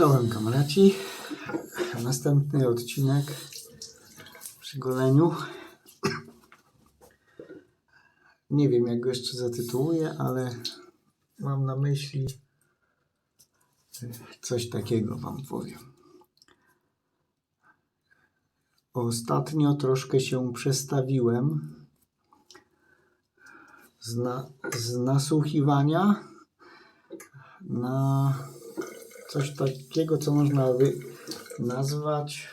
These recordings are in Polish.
Czołem kamraci. Następny odcinek przy goleniu. Nie wiem jak go jeszcze zatytułuję, ale mam na myśli coś takiego wam powiem. Ostatnio troszkę się przestawiłem z, na, z nasłuchiwania na coś takiego, co można by nazwać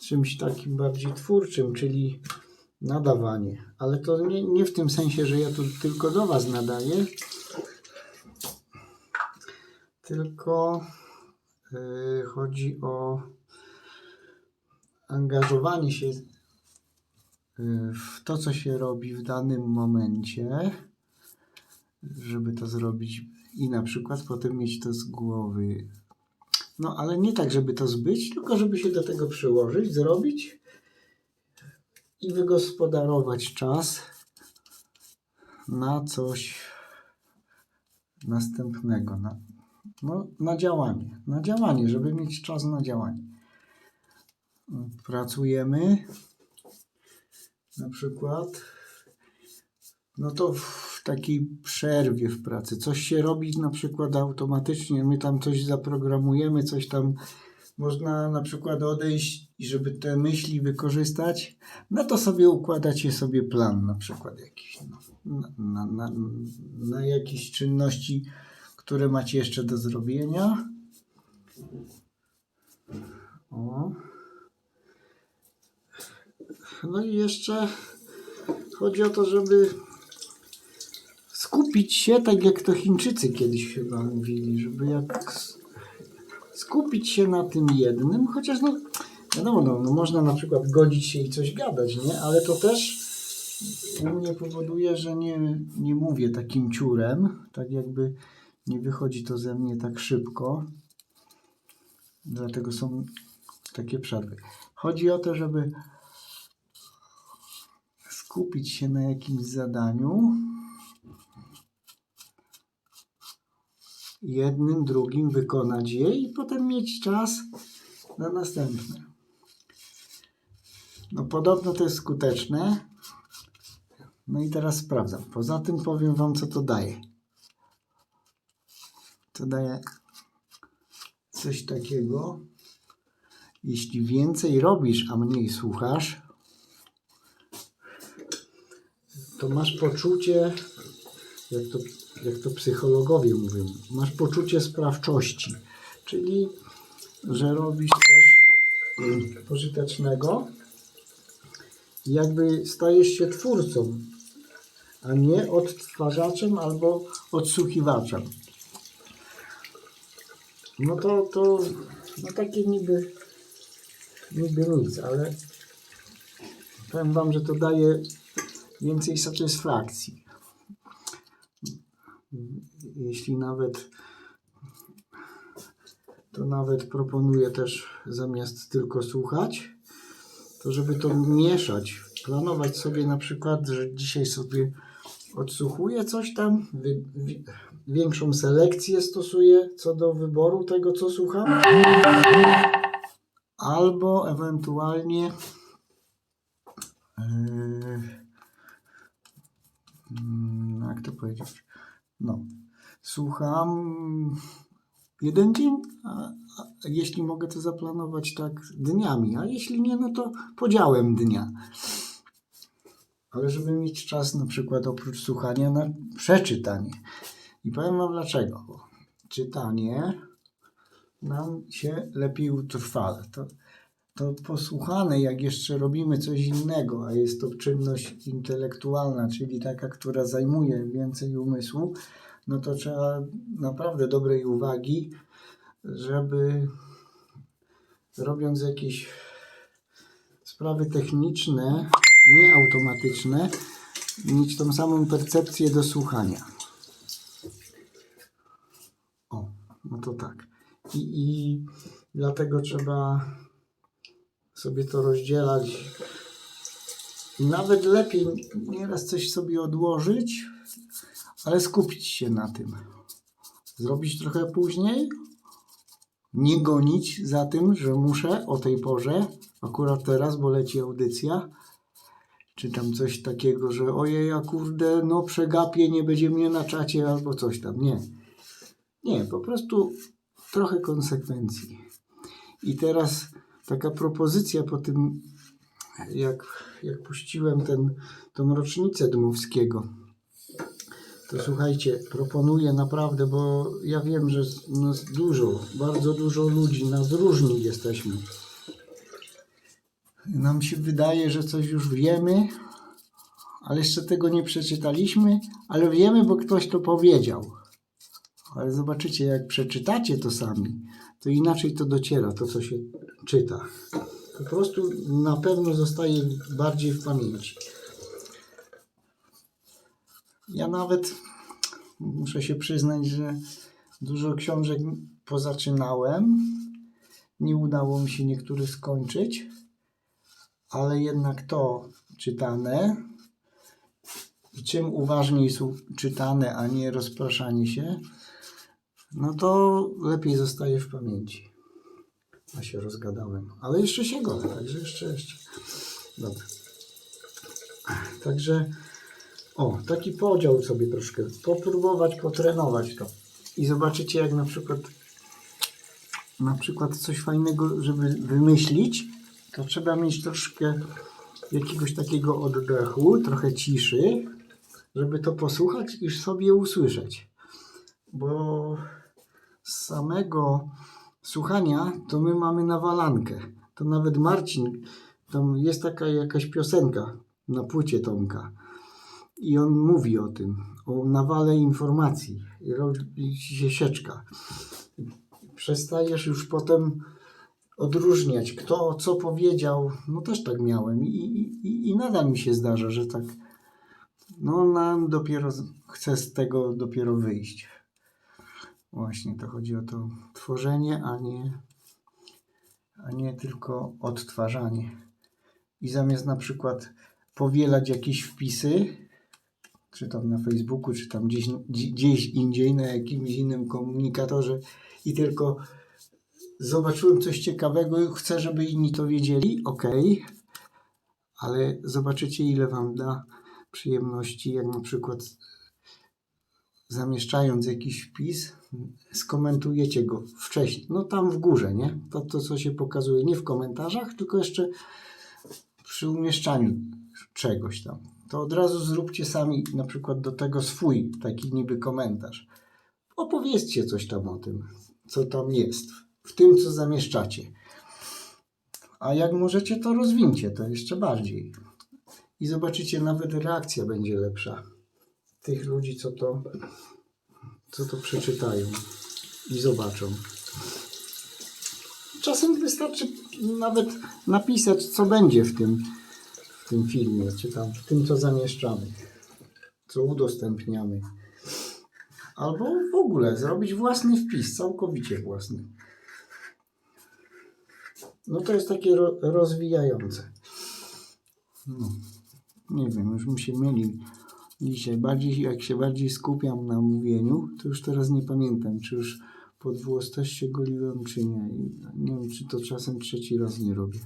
czymś takim bardziej twórczym, czyli nadawanie. Ale to nie, nie w tym sensie, że ja tu tylko do Was nadaję, tylko yy, chodzi o angażowanie się yy, w to, co się robi w danym momencie, żeby to zrobić i na przykład potem mieć to z głowy. No, ale nie tak, żeby to zbyć, tylko żeby się do tego przyłożyć, zrobić i wygospodarować czas na coś następnego, na, no, na działanie, na działanie, żeby mieć czas na działanie. Pracujemy na przykład no to w takiej przerwie w pracy coś się robi na przykład automatycznie, my tam coś zaprogramujemy, coś tam można na przykład odejść i żeby te myśli wykorzystać, no to sobie układacie sobie plan na przykład jakiś, no, na, na, na, jakieś czynności, które macie jeszcze do zrobienia. O. No i jeszcze chodzi o to, żeby skupić się, tak jak to Chińczycy kiedyś chyba mówili, żeby jak skupić się na tym jednym, chociaż no wiadomo, no, no można na przykład godzić się i coś gadać, nie? Ale to też u mnie powoduje, że nie, nie mówię takim ciurem, tak jakby nie wychodzi to ze mnie tak szybko. Dlatego są takie przerwy. Chodzi o to, żeby skupić się na jakimś zadaniu, jednym, drugim wykonać je i potem mieć czas na następne. No podobno to jest skuteczne. No i teraz sprawdzam. Poza tym powiem Wam, co to daje. To daje coś takiego. Jeśli więcej robisz, a mniej słuchasz, to masz poczucie, jak to, jak to psychologowie mówią, masz poczucie sprawczości, czyli że robisz coś pożytecznego, jakby stajesz się twórcą, a nie odtwarzaczem albo odsłuchiwaczem. No to, to no takie niby, niby nic, ale powiem Wam, że to daje więcej satysfakcji. Jeśli nawet to nawet proponuję też zamiast tylko słuchać, to żeby to mieszać, planować sobie na przykład, że dzisiaj sobie odsłuchuję coś tam, wy, wi- większą selekcję stosuję co do wyboru tego, co słucham, albo ewentualnie yy, Mm, jak to powiedzieć? No, słucham jeden dzień, a, a jeśli mogę to zaplanować tak dniami, a jeśli nie, no to podziałem dnia. Ale żeby mieć czas na przykład oprócz słuchania na przeczytanie. I powiem Wam dlaczego. Czytanie nam się lepiej utrwala. To, to posłuchane, jak jeszcze robimy coś innego, a jest to czynność intelektualna, czyli taka, która zajmuje więcej umysłu, no to trzeba naprawdę dobrej uwagi, żeby robiąc jakieś sprawy techniczne, nieautomatyczne, mieć tą samą percepcję do słuchania. O, no to tak. I, i dlatego trzeba sobie to rozdzielać. Nawet lepiej nieraz coś sobie odłożyć, ale skupić się na tym. Zrobić trochę później, nie gonić za tym, że muszę o tej porze, akurat teraz, bo leci audycja, czy tam coś takiego, że ojej, a kurde, no przegapię, nie będzie mnie na czacie albo coś tam. Nie. Nie, po prostu trochę konsekwencji. I teraz taka propozycja po tym, jak, jak puściłem ten, tą rocznicę Dmowskiego, to słuchajcie, proponuję naprawdę, bo ja wiem, że nas dużo, bardzo dużo ludzi, nas różni jesteśmy. Nam się wydaje, że coś już wiemy, ale jeszcze tego nie przeczytaliśmy, ale wiemy, bo ktoś to powiedział. Ale zobaczycie, jak przeczytacie to sami, to inaczej to dociera, to co się czyta. Po prostu na pewno zostaje bardziej w pamięci. Ja nawet muszę się przyznać, że dużo książek pozaczynałem. Nie udało mi się niektórych skończyć, ale jednak to czytane i czym uważniej są czytane, a nie rozpraszanie się, no to lepiej zostaje w pamięci. A się rozgadałem. Ale jeszcze się godzę, także jeszcze, jeszcze. Dobra. Także o, taki podział sobie troszkę. Popróbować, potrenować to. I zobaczycie, jak na przykład na przykład coś fajnego, żeby wymyślić, to trzeba mieć troszkę jakiegoś takiego oddechu, trochę ciszy, żeby to posłuchać i sobie usłyszeć. Bo samego słuchania to my mamy nawalankę. To nawet Marcin, tam jest taka jakaś piosenka na płycie Tomka i on mówi o tym, o nawale informacji robi się sieczka. Przestajesz już potem odróżniać, kto co powiedział. No też tak miałem i, i, i nadal mi się zdarza, że tak no nam dopiero chcę z tego dopiero wyjść. Właśnie to chodzi o to tworzenie, a nie, a nie tylko odtwarzanie. I zamiast na przykład powielać jakieś wpisy, czy tam na Facebooku, czy tam gdzieś, gdzie- gdzieś indziej, na jakimś innym komunikatorze i tylko zobaczyłem coś ciekawego i chcę, żeby inni to wiedzieli, okej, ale zobaczycie, ile Wam da przyjemności, jak na przykład zamieszczając jakiś wpis, skomentujecie go wcześniej, no tam w górze, nie? To, to co się pokazuje nie w komentarzach, tylko jeszcze przy umieszczaniu czegoś tam. To od razu zróbcie sami na przykład do tego swój taki niby komentarz. Opowiedzcie coś tam o tym, co tam jest, w tym co zamieszczacie. A jak możecie, to rozwincie to jeszcze bardziej. I zobaczycie, nawet reakcja będzie lepsza tych ludzi, co to, co to przeczytają i zobaczą. Czasem wystarczy nawet napisać, co będzie w tym, w tym filmie, czy tam w tym, co zamieszczamy, co udostępniamy. Albo w ogóle zrobić własny wpis, całkowicie własny. No to jest takie ro, rozwijające. No, nie wiem, już mi się dzisiaj. Bardziej, jak się bardziej skupiam na mówieniu, to już teraz nie pamiętam, czy już pod włostość się goliłem, czy nie. I nie wiem, czy to czasem trzeci raz nie robię.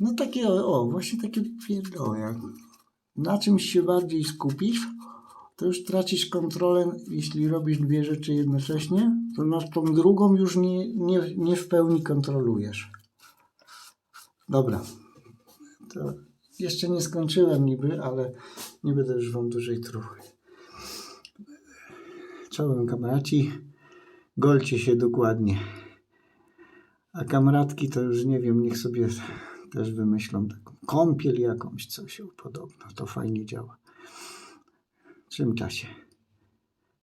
No takie, o, właśnie takie pierdoły. Jak na czymś się bardziej skupisz, to już tracisz kontrolę, jeśli robisz dwie rzeczy jednocześnie, to na tą drugą już nie, nie, nie w pełni kontrolujesz. Dobra. To jeszcze nie skończyłem niby, ale nie będę już wam dłużej truchły. Czołem kamraci. Golcie się dokładnie. A kamratki to już nie wiem, niech sobie też wymyślą taką kąpiel jakąś, coś podobno. To fajnie działa. W czym czasie?